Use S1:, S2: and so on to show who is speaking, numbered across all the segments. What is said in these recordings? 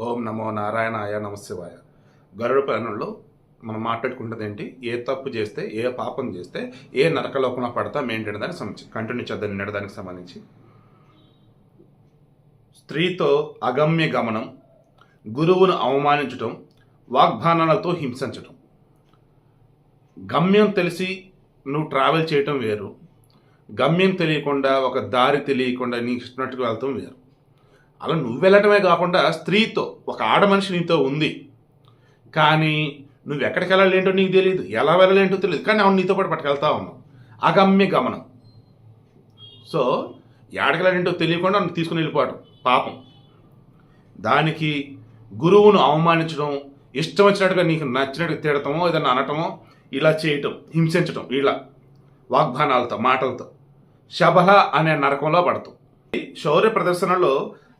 S1: ఓం నమో నారాయణాయ నమశివాయ. గరుడ పురాణంలో మనం మాట్లాడుకుంటుంది ఏంటి ఏ తప్పు చేస్తే ఏ పాపం చేస్తే ఏ నరకలోకంలో పడతాం ఏంటి దానికి సంబంధించి కంటిన్యూ చేద్దాం నిన్నటి సంబంధించి. స్త్రీతో అగమ్య గమనం గురువును అవమానించటం వాగ్బానాలతో హింసించటం. గమ్యం తెలిసి నువ్వు ట్రావెల్ చేయటం వేరు. గమ్యం తెలియకుండా ఒక దారి తెలియకుండా నీకు ఇచ్చినట్టుగా వెళ్తాం వేరు. అలా నువ్వు వెళ్ళటమే కాకుండా స్త్రీతో ఒక ఆడ మనిషి నీతో ఉంది. కానీ నువ్వు ఎక్కడికి వెళ్ళాలేంటో నీకు తెలియదు ఎలా వెళ్ళలేంటో తెలియదు కానీ అవును నీతో పాటు పట్టుకెళ్తా ఉన్నావు అగమ్య గమనం. సో ఎక్కడికి వెళ్ళాలేంటో తెలియకుండా నువ్వు తీసుకుని వెళ్ళిపోవటం పాపం. దానికి గురువును అవమానించడం ఇష్టం వచ్చినట్టుగా నీకు నచ్చినట్టుగా తిడటమో ఏదైనా అనటమో ఇలా చేయటం హింసించటం ఇలా వాగ్భానాలతో మాటలతో శబహ అనే నరకంలో పడతాం. శౌర్య ప్రదర్శనలో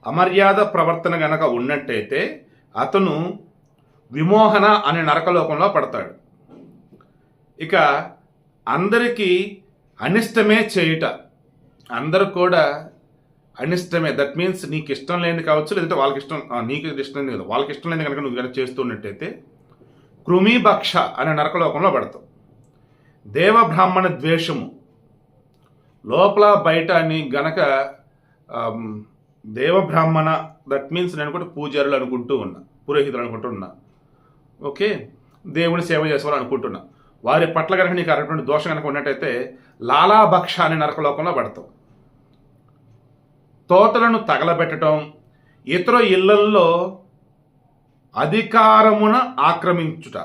S1: అమర్యాద ప్రవర్తన గనక ఉన్నట్టయితే అతను విమోహన అనే నరకలోకంలో పడతాడు. ఇక అందరికీ అనిష్టమే చేయుట. అందరూ కూడా అనిష్టమే. దట్ మీన్స్ నీకు ఇష్టం లేని కావచ్చు లేదంటే వాళ్ళకి ఇష్టం నీకు ఇష్టం లేదు. కదా వాళ్ళకి ఇష్టం లేని కనుక నువ్వు కనుక చేస్తున్నట్టయితే కృమిభక్ష అనే నరకలోకంలో పడతావు. దేవబ్రాహ్మణ ద్వేషము. లోపల బయట అని గనక దేవబ్రాహ్మణ దట్ మీన్స్ నేను కూడా పూజారులు అనుకుంటూ ఉన్నా పురోహితులు అనుకుంటున్నా ఓకే దేవుని సేవ చేసేవాళ్ళు అనుకుంటున్నా వారి పట్ల కనుక నీకు అటువంటి దోషం కనుక ఉన్నట్టయితే లాలాభక్ష అనే నరకలోకంలో పడతావు. తోటలను తగలబెట్టడం ఇతర ఇళ్ళల్లో అధికారమున ఆక్రమించుట.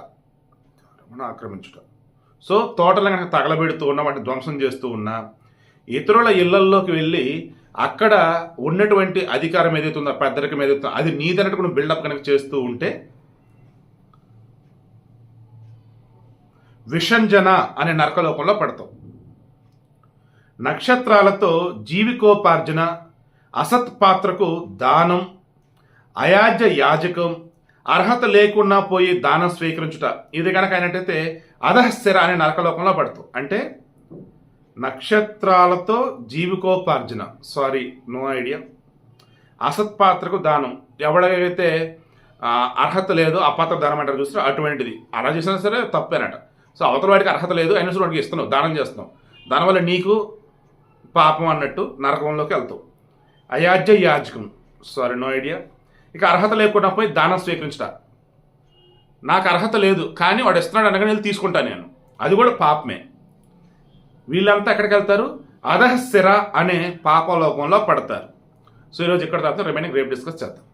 S1: ఆక్రమించుట. సో తోటలను కనుక తగలబెడుతూ ఉన్నా వాటిని ధ్వంసం చేస్తూ ఉన్నా ఇతరుల ఇళ్ళల్లోకి వెళ్ళి అక్కడ ఉన్నటువంటి అధికారం ఏదైతే ఉందో పెద్దరికం ఏదైతే అది నీదన్నట్టు నువ్వు బిల్డప్ కనుక చేస్తూ ఉంటే విషంజన అనే నరకలోకంలో పడతావు. నక్షత్రాలతో జీవికోపార్జన అసత్ పాత్రకు దానం అయాజ్య యాజకం అర్హత లేకుండా పోయి దానం స్వీకరించుట ఇది కనుక అయినట్టయితే అధస్థిర అనే నరకలోకంలో పడుతూ అంటే నక్షత్రాలతో జీవికోపార్జన. సారీ నో ఐడియా అసత్ పాత్రకు దానం. ఎవడైతే అర్హత లేదు అపాత్ర దానం అంటారు చూస్తే అటువంటిది. అలా చేసినా సరే తప్పేనట. సో అవతల వాడికి అర్హత లేదు అయినా సరే వాడికి ఇస్తున్నావు దానం చేస్తున్నావు. దానివల్ల నీకు పాపం అన్నట్టు నరకంలోకి వెళ్తావు. అయాజ్య యాజకం సారీ నో ఐడియా ఇక అర్హత లేకుండా పోయి దానం స్వీకరించట. నాకు అర్హత లేదు కానీ వాడు ఇస్తున్నాడు అనగానే వెళ్ళి తీసుకుంటాను నేను. అది కూడా పాపమే. వీళ్ళంతా ఎక్కడికి వెళ్తారు? అధస్థిర అనే పాపలోకంలో పడతారు. సో ఈరోజు ఇక్కడ తర్వాత రిమైనింగ్ రేపు డిస్కస్ చేద్దాం.